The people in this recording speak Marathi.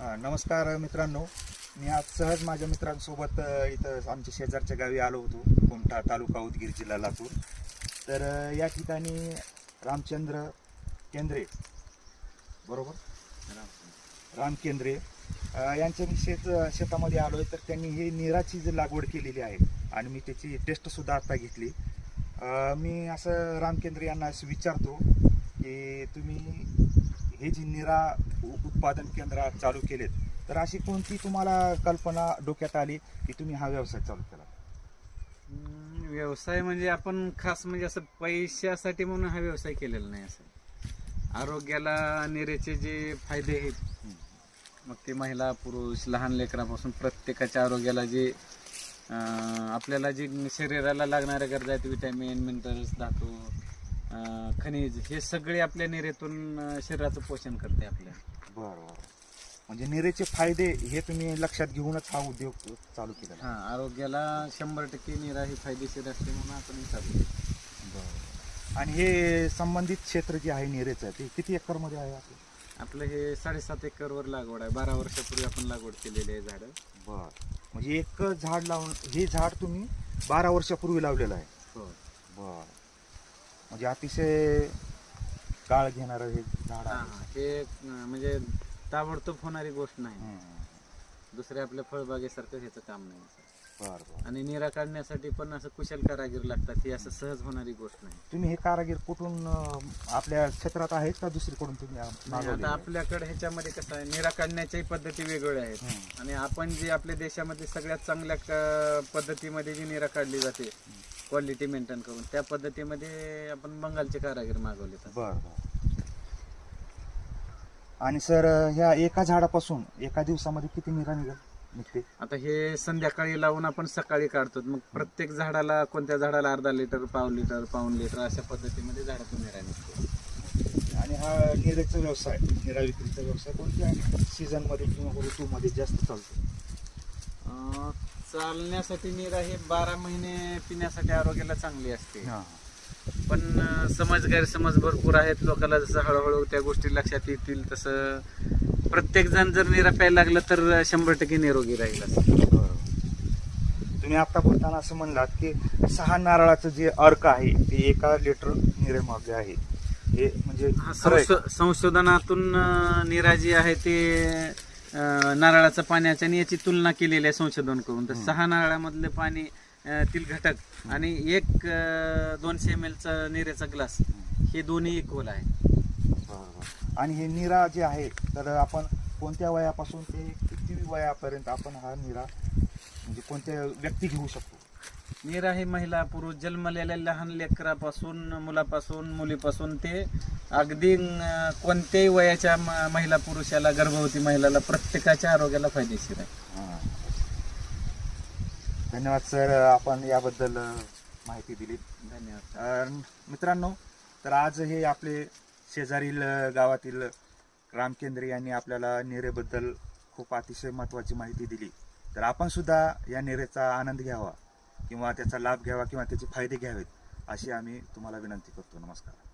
नमस्कार मित्रांनो. मी आज सहज माझ्या मित्रांसोबत इथं आमच्या शेजारच्या गावी आलो होतो कोमठा तालुका उदगीर जिल्हा लातूर. तर या ठिकाणी रामचंद्र केंद्रे बरोबर? राम केंद्रे यांच्या मी शेत शेतामध्ये आलो आहे तर त्यांनी ही निराची जी लागवड केलेली आहे आणि मी त्याची टेस्टसुद्धा आत्ता घेतली. मी असं राम केंद्रे यांना असं विचारतो की तुम्ही हे जी निरा उत्पादन केंद्र चालू केलेत तर अशी कोणती तुम्हाला कल्पना डोक्यात आली की तुम्ही हा व्यवसाय चालू केला? व्यवसाय म्हणजे आपण खास म्हणजे असं पैशासाठी म्हणून हा व्यवसाय केलेला नाही असं. आरोग्याला निरेचे जे फायदे आहेत मग ते महिला पुरुष लहान लेकरापासून प्रत्येकाच्या आरोग्याला जे आपल्याला जे शरीराला लागणाऱ्या गरजा आहेत विटॅमिन मिनरल्स धातू खनिज हे सगळे आपल्या निरेतून शरीराचं पोषण करते आपल्या. बरं बरं. म्हणजे निरेचे फायदे हे तुम्ही लक्षात घेऊनच हा उद्योग चालू केलेला हा आरोग्याला शंभर टक्के निरा ही फायदेशीर असते म्हणून आपण चालू केलं. बरं. आणि हे संबंधित क्षेत्र जे आहे निरेचं ते किती एकरमध्ये आहे आपलं? आपलं हे साडेसात एकरवर लागवड आहे. बारा वर्षापूर्वी आपण लागवड केलेली आहे झाडं. बरं. म्हणजे एक झाड लावून हे झाड तुम्ही बारा वर्षापूर्वी लावलेलं आहे. हो. बरं. म्हणजे अतिशय काळ घेणारं हे झाड हा, आहे हा. हे अं, म्हणजे ताबडतोब होणारी गोष्ट नाही हम्म. दुसऱ्या आपल्या फळबागेसारखं ह्याचं काम नाही बरं बरं आणि निरा काढण्यासाठी पण असं कुशल कारागीर लागतात ही असं सहज होणारी गोष्ट नाही तुम्ही हे कारागीर कुठून अं, आपल्या क्षेत्रात आहेत का दुसरीकडून तुम्ही अं, नाही, मागवलेले आता? आपल्याकडे ह्याच्यामध्ये कसं आहे निरा काढण्याच्याही पद्धती वेगवेगळ्या आहेत हम्म. आणि आपण जी आपल्या देशामध्ये सगळ्यात चांगल्या क- पद्धतीमध्ये जी निरा काढली जाते क्वालिटी मेंटेन करून त्या पद्धतीमध्ये आपण बंगालचे कारागीर मागवले बरं बरं. आणि सर ह्या एका झाडापासून एका दिवसामध्ये किती निरा निघेल निघते? आता हे संध्याकाळी लावून आपण सकाळी काढतो. मग प्रत्येक झाडाला कोणत्या झाडाला अर्धा लिटर पाव लिटर पाऊन लिटर अशा पद्धतीमध्ये झाडातून निरा निघतो. आणि हा निरेचा व्यवसाय निरा विक्रीचा व्यवसाय कोणत्या सीझनमध्ये किंवा ऋतूमध्ये जास्त चालतो? चालण्यासाठी निरा हे बारा महिने पिण्यासाठी आरोग्याला चांगली असते. हां. पण अं, समज गैरसमज भरपूर आहेत. लोकांना जसं हळूहळू त्या गोष्टी लक्षात येतील तसं प्रत्येक जण जर निरा प्यायला लागलं तर शंभर टक्के निरोगी राहील असं. बरोबर. तुम्ही आता बोलताना असं म्हणलात की सहा नारळाचं जे अर्क आहे ते एका लिटर निरेमागे आहे. हे म्हणजे हा, खरं आहे. का? संशो- संशोधनातून अं, निरा जी आहे ते अं, नारळाच्या पाण्याच्या आणि याची तुलना केलेली आहे संशोधन करून तर सहा नारळामधले पाणी तील घटक आणि एक दोनशे एम चा निरेचा ग्लास. हे. दोन्ही इक्वल आहे. आणि हे निरा जे आहे तर आपण कोणत्या वयापासून ते किती वयापर्यंत आपण हा निरा म्हणजे कोणत्या व्यक्ती घेऊ शकतो? निरा ही महिला पुरुष जन्मलेल्या लहान लेकरापासून मुलापासून मुलीपासून ते अगदी कोणत्याही वयाच्या महिला पुरुषाला गर्भवती महिलाला प्रत्येकाच्या आरोग्याला फायदेशीर आहे. धन्यवाद सर. आपण याबद्दल माहिती दिली. धन्यवाद मित्रांनो तर आज हे आपले शेजारील गावातील रामकेंद्रे यांनी आपल्याला नेरेबद्दल खूप अतिशय महत्त्वाची माहिती दिली. तर आपण सुद्धा या नेरेचा आनंद घ्यावा. किंवा त्याचा लाभ घ्यावा किंवा त्याचे फायदे घ्यावेत अशी आम्ही तुम्हाला विनंती करतो. नमस्कार.